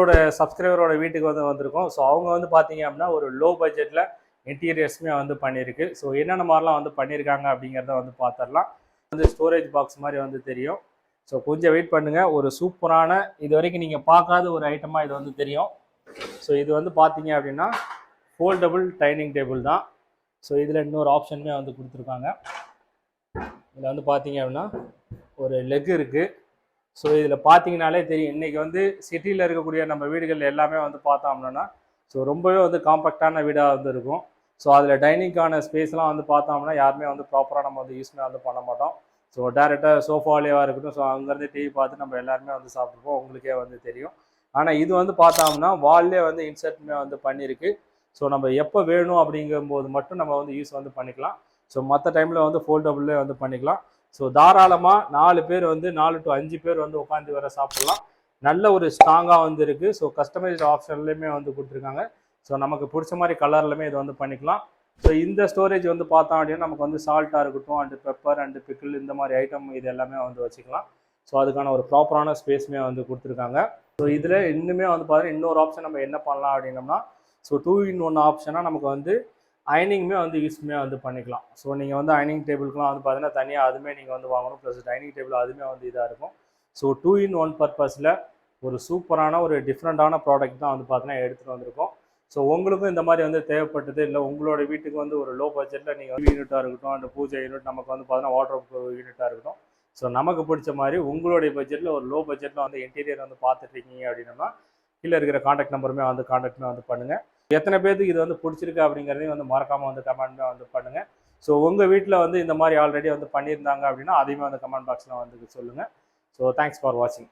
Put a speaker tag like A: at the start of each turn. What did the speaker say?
A: என்னோட சப்ஸ்கிரைபரோட வீட்டுக்கு வந்து வந்திருக்கோம். ஸோ அவங்க வந்து பார்த்தீங்க அப்படின்னா ஒரு லோ பட்ஜெட்டில் இன்டீரியர்ஸுமே வந்து பண்ணியிருக்கு. ஸோ என்னென்ன மாதிரிலாம் வந்து பண்ணியிருக்காங்க அப்படிங்கிறத வந்து பார்த்துடலாம் வந்து ஸ்டோரேஜ் பாக்ஸ் மாதிரி வந்து தெரியும். ஸோ கொஞ்சம் வெயிட் பண்ணுங்கள் ஒரு சூப்பரான இது வரைக்கும் நீங்கள் பார்க்காத ஒரு ஐட்டமாக இது வந்து தெரியும். ஸோ இது வந்து பார்த்தீங்க அப்படின்னா ஃபோல்டபுள் டைனிங் டேபிள் தான். ஸோ இதில் இன்னொரு ஆப்ஷனுமே வந்து கொடுத்துருக்காங்க. இதில் வந்து பார்த்தீங்க அப்படின்னா ஒரு லெக் இருக்குது ஸோ இதில் பார்த்தீங்கனாலே தெரியும். இன்றைக்கி வந்து சிட்டியில் இருக்கக்கூடிய நம்ம வீடுகள் எல்லாமே வந்து பார்த்தோம் அப்படின்னா ஸோ ரொம்பவே வந்து காம்பேக்டான வீடாக வந்து இருக்கும். ஸோ அதில் டைனிங்கான ஸ்பேஸ்லாம் வந்து பார்த்தோம்னா யாருமே வந்து ப்ராப்பராக நம்ம வந்து யூஸ்மே வந்து பண்ண மாட்டோம். ஸோ டேரெக்டாக சோஃபாலேயே இருக்கட்டும் ஸோ அங்கேருந்து டிவி பார்த்து நம்ம எல்லாருமே வந்து சாப்பிட்ருப்போம் உங்களுக்கே வந்து தெரியும். ஆனால் இது வந்து பார்த்தோம்னா வால்லே வந்து இன்சர்ட்டுமே வந்து பண்ணியிருக்கு ஸோ நம்ம எப்போ வேணும் அப்படிங்கும்போது மட்டும் நம்ம வந்து யூஸ் வந்து பண்ணிக்கலாம். ஸோ மற்ற டைமில் வந்து ஃபோல்டபுளே வந்து பண்ணிக்கலாம். ஸோ தாராளமாக நாலு பேர் வந்து நாலு டு அஞ்சு பேர் வந்து உட்காந்து வர சாப்பிட்லாம். நல்ல ஒரு ஸ்ட்ராங்காக வந்து இருக்குது ஸோ கஸ்டமைஸ்ட் ஆப்ஷன்லையுமே வந்து கொடுத்துருக்காங்க. ஸோ நமக்கு பிடிச்ச மாதிரி கலர்லையுமே இது வந்து பண்ணிக்கலாம். ஸோ இந்த ஸ்டோரேஜ் வந்து பார்த்தோம் அப்படின்னா நமக்கு வந்து சால்ட்டாக இருக்கட்டும் அண்டு பெப்பர் அண்டு பிக்கிள் இந்த மாதிரி ஐட்டம் இது எல்லாமே வந்து வச்சுக்கலாம். ஸோ அதுக்கான ஒரு ப்ராப்பரான ஸ்பேஸுமே வந்து கொடுத்துருக்காங்க. ஸோ இதில் இன்னுமே வந்து பார்த்தீங்கன்னா இன்னொரு ஆப்ஷன் நம்ம என்ன பண்ணலாம் அப்படின்னோம்னா ஸோ டூ இன் ஒன் ஆப்ஷனாக நமக்கு வந்து அயனிங்குமே வந்து யூஸ்மே வந்து பண்ணிக்கலாம். ஸோ நீங்கள் வந்து அயனிங் டேபிளுக்குலாம் வந்து பார்த்தீங்கன்னா தனியாக அதுவுமே நீங்கள் வந்து வாங்கணும். ப்ளஸ் டைனிங் டேபிள் அதுவுமே வந்து இதாக இருக்கும். ஸோ டூ இன் ஒன் பர்பஸில் ஒரு சூப்பரான ஒரு டிஃப்ரெண்ட்டான ப்ராடக்ட் தான் வந்து பார்த்தீங்கன்னா எடுத்துகிட்டு வந்திருக்கோம். ஸோ உங்களுக்கும் இந்த மாதிரி வந்து தேவைப்பட்டது இல்லை உங்களோட வீட்டுக்கு வந்து ஒரு லோ பட்ஜெட்டில் நீங்கள் யூனிட்டாக இருக்கட்டும் அந்த பூஜை யூனிட் நமக்கு வந்து பார்த்தீங்கன்னா வாட்டர் யூனிட்டாக இருக்கட்டும். ஸோ நமக்கு பிடிச்ச மாதிரி உங்களுடைய பட்ஜெட்டில் ஒரு லோ பட்ஜெட்டில் வந்து இன்டீரியர் வந்து பார்த்துட்ருக்கீங்க அப்படின்னா கீழே இருக்கிற காண்டாக்ட் நம்பருமே வந்து காண்டாக்ட்மே வந்து பண்ணுங்கள் எத்தனை பேருக்கு இது வந்து பிடிச்சிருக்கு அப்படிங்கிறதையும் வந்து மறக்காமல் வந்து கமெண்ட்மே வந்து பண்ணுங்கள் ஸோ உங்கள் வீட்டில் வந்து இந்த மாதிரி ஆல்ரெடி வந்து பண்ணியிருந்தாங்க அப்படின்னா அதையுமே வந்து கமெண்ட் பாக்ஸில் வந்து சொல்லுங்கள் ஸோ தேங்க்ஸ் ஃபார் வாட்சிங்